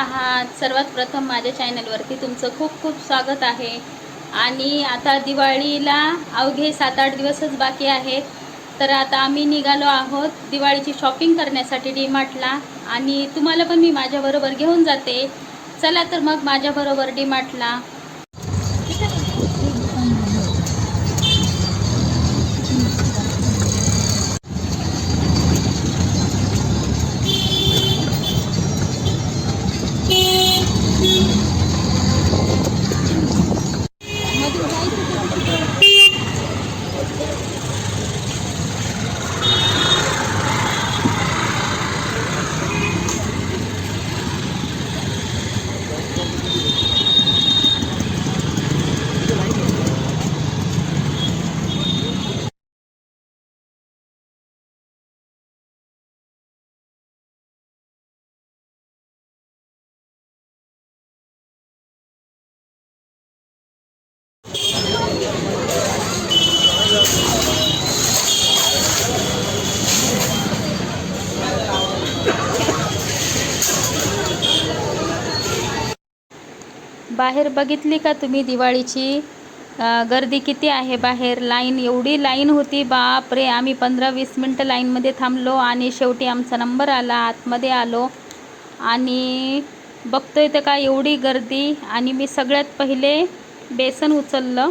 आहात सर्वात प्रथम माझ्या चॅनलवरती तुमचं खूप खूप स्वागत आहे. आणि आता दिवाळीला अवघे सात आठ दिवसच बाकी आहेत. तर आता आम्ही निघालो आहोत दिवाळीची शॉपिंग करण्यासाठी डीमार्टला. आणि तुम्हाला पण मी माझ्याबरोबर घेऊन जाते. चला तर मग माझ्याबरोबर डीमार्टला. बाहेर बघितली का तुम्ही दिवाळीची? गर्दी किती आहे बाहेर? लाईन एवढी लाईन होती बाप रे आम्ही पंधरा वीस मिनटं लाईनमध्ये थांबलो आणि शेवटी आमचा नंबर आला आतमध्ये आलो आणि बघतोय तर का एवढी गर्दी आणि मी सगळ्यात पहिले बेसन उचललं.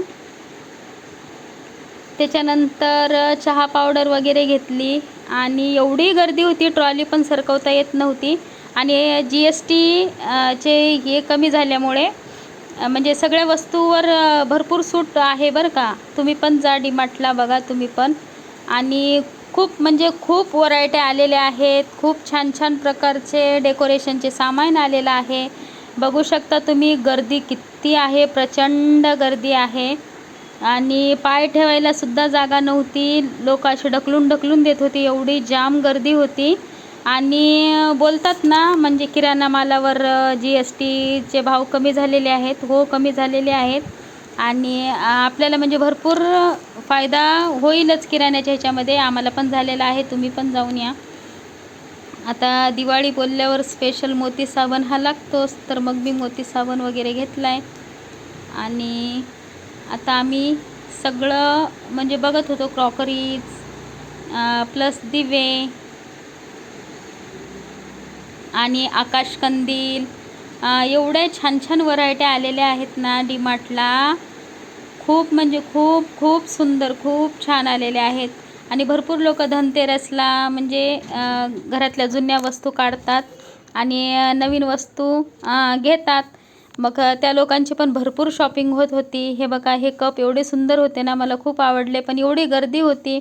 त्याच्यानंतर चहा पावडर वगैरे घेतली आणि एवढी गर्दी होती ट्रॉली पण सरकवता येत नव्हती. आणि जी एस टी चे हे कमी झाल्यामुळे म्हणजे सगळ्या वस्तूवर भरपूर सूट आहे बरं का. तुम्ही पण जा डीमार्टला बघा तुम्ही पण. आणि खूप म्हणजे खूप व्हरायट्या आलेल्या आहेत. खूप छान छान प्रकारचे डेकोरेशनचे सामान आलेलं आहे. बघू शकता तुम्ही गर्दी किती आहे प्रचंड गर्दी आहे. आणि पाय ठेवायला सुद्धा जागा नव्हती. लोक असे ढकलून ढकलून देत होती. एवढी जाम गर्दी होती. आणि बोलतात ना म्हणजे किराणा मालावर जी एस टीचे भाव कमी झालेले आहेत. हो कमी झालेले आहेत. आणि आपल्याला म्हणजे भरपूर फायदा होईलच किराण्याच्या ह्याच्यामध्ये. आम्हाला पण झालेला आहे. तुम्ही पण जाऊन या. आता दिवाळी बोलल्यावर स्पेशल मोती साबण हा लागतोच. तर मग मी मोती साबण वगैरे घेतला आहे आणि आता आम्ही सगळं म्हणजे बघत होतो क्रॉकरीज प्लस दिवे आणि आकाशकंदील एवढ्या छान छान व्हरायट्या आलेल्या आहेत ना डीमार्टला. खूप म्हणजे खूप खूप सुंदर खूप छान आलेले आहेत. आणि भरपूर लोक धनतेरसला म्हणजे घरातल्या जुन्या वस्तू काढतात आणि नवीन वस्तू घेतात. मग त्या लोकांची पण भरपूर शॉपिंग होत होती. हे बघा हे कप एवढे सुंदर होते ना मला खूप आवडले. पण एवढी गर्दी होती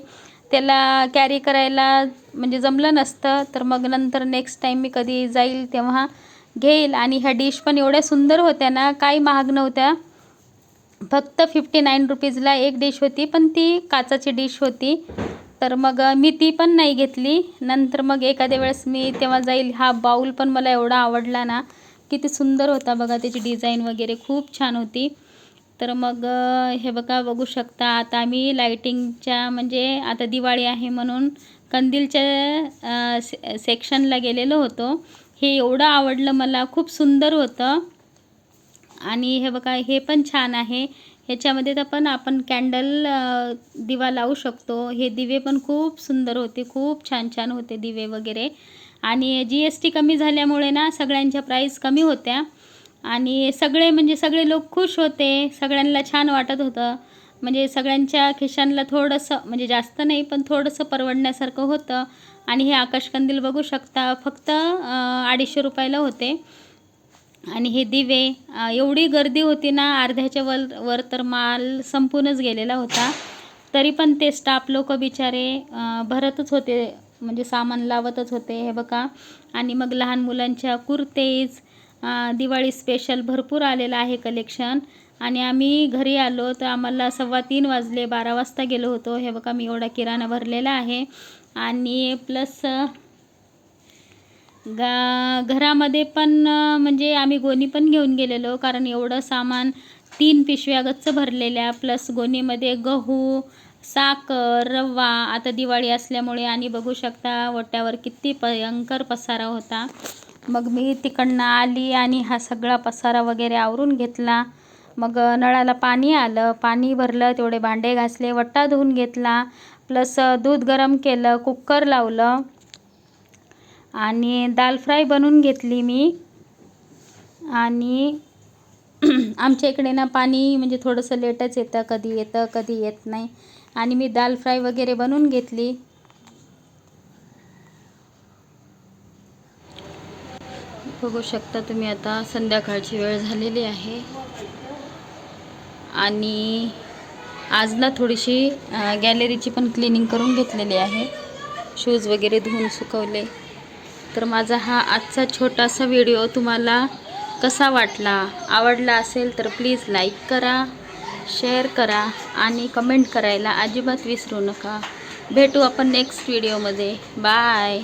त्याला कॅरी करायला म्हणजे जमलं नसतं. तर मग नंतर नेक्स्ट टाईम मी कधी जाईल तेव्हा घेईल. आणि ह्या डिश पण एवढ्या सुंदर होत्या ना काही महाग नव्हत्या. फक्त फिफ्टी नाईन रुपीजला एक डिश होती पण ती काचाची डिश होती. तर मग मी ती पण नाही घेतली. नंतर मग एखाद्या वेळेस मी तेव्हा जाईल. हा बाऊल पण मला एवढा आवडला ना. किती सुंदर होता बघा त्याची डिझाईन वगैरे खूप छान होती. तर मग हे बघा बघू शकता आता आम्ही लायटिंगच्या म्हणजे आता दिवाळी आहे म्हणून कंदीलच्या से सेक्शनला गेलेलो होतो. हे एवढं आवडलं मला खूप सुंदर होतं. आणि हे बघा हे पण छान आहे. ह्याच्यामध्ये तर पण आपण कॅन्डल दिवा लावू शकतो. हे दिवे पण खूप सुंदर होते खूप छान छान होते दिवे वगैरे. आणि जी एस टी कमी झाल्यामुळे ना सगळ्यांच्या प्राईस कमी होत्या. आणि सगळे म्हणजे सगळे लोक खुश होते सगळ्यांना छान वाटत होतं. म्हणजे सगळ्यांच्या खिशांना थोडंसं म्हणजे जास्त नाही पण थोडंसं परवडण्यासारखं होतं. आणि हे आकाशकंदील बघू शकता फक्त अडीचशे रुपयाला होते. आणि हे दिवे एवढी गर्दी होती ना अर्ध्याच्या वर वर तर माल संपूनच गेलेला होता. तरी पण ते स्टाफ लोक बिचारे भरतच होते म्हणजे सामान लावतच होते हे बघा. आणि मग लहान मुलांच्या कुर्तेज दिवाळी स्पेशल भरपूर आलेलं आहे कलेक्शन आणि आम्ही घरी आलो तर आम्हाला सव्वा तीन वाजले बारा वाजता गेलो होतो. हे बघा मी एवढा किराणा भरलेला आहे. आणि प्लस गा घरामध्ये पण म्हणजे आम्ही गोणी पण घेऊन गेलेलो कारण एवढं सामान तीन पिशव्या गच्च भरलेल्या प्लस गोणीमध्ये गहू साखर रवा आता दिवाळी असल्यामुळे आणि बघू शकता वट्यावर किती भयंकर पसारा होता. मग मी तिकडनं आली आणि हा सगळा पसारा वगैरे आवरून घेतला. मग नळाला पाणी आलं पाणी भरलं तेवढे भांडे घासले वट्टा धुवून घेतला प्लस दूध गरम केलं कुकर लावलं. आणि दाल फ्राय बनवून घेतली मी. आणि आमच्या इकडे ना पाणी म्हणजे थोडंसं लेटच येतं कधी येतं कधी येत नाही. आणि मी दाल फ्राय वगैरे बनवून घेतली. बघू शकता तुम्ही आता संध्याकाळची वेळ झालेली आहे. आणि आज ना थोडीशी गॅलरीची पण क्लिनिंग करून घेतलेली आहे. शूज वगैरे धुवून सुकवले. तर माझा हा आजचा छोटासा व्हिडिओ तुम्हाला कसा वाटला? आवडला असेल तर प्लीज लाईक करा शेअर करा आणि कमेंट करायला अजिबात विसरू नका. भेटू आपण नेक्स्ट व्हिडिओमध्ये. बाय.